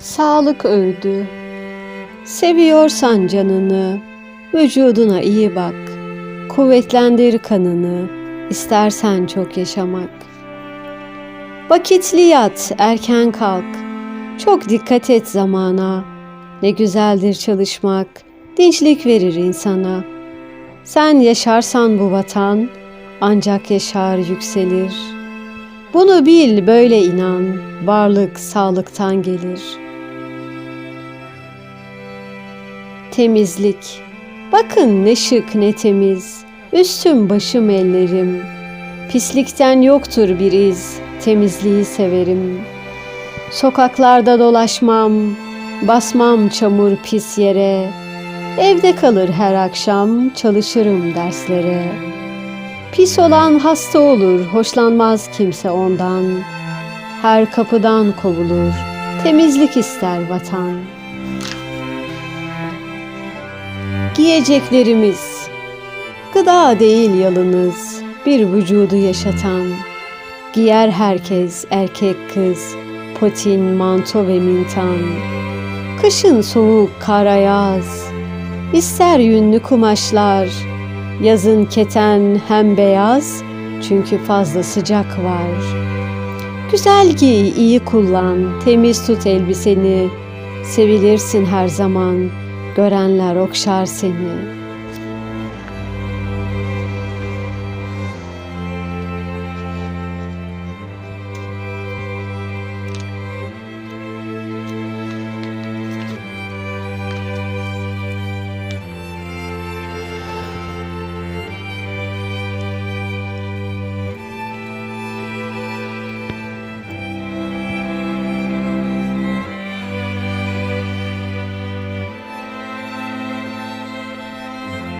Sağlık öğüdü. Seviyorsan canını, vücuduna iyi bak. Kuvvetlendir kanını, istersen çok yaşamak. Vakitli yat, erken kalk. Çok dikkat et zamana. Ne güzeldir çalışmak, dinçlik verir insana. Sen yaşarsan bu vatan, ancak yaşar yükselir. Bunu bil, böyle inan, varlık sağlıktan gelir. Temizlik. Bakın ne şık ne temiz, üstüm başım ellerim. Pislikten yoktur bir iz, temizliği severim. Sokaklarda dolaşmam, basmam çamur pis yere. Evde kalır her akşam, çalışırım derslere. Pis olan hasta olur, hoşlanmaz kimse ondan. Her kapıdan kovulur, temizlik ister vatan. Giyeceklerimiz, gıda değil yalınız, bir vücudu yaşatan. Giyer herkes, erkek kız, potin, manto ve mintan. Kışın soğuk, kar ayaz, ister yünlü kumaşlar, Yazın keten hem beyaz çünkü fazla sıcak var. Güzel giy, iyi kullan, temiz tut elbiseni. Sevilirsin her zaman, görenler okşar seni.''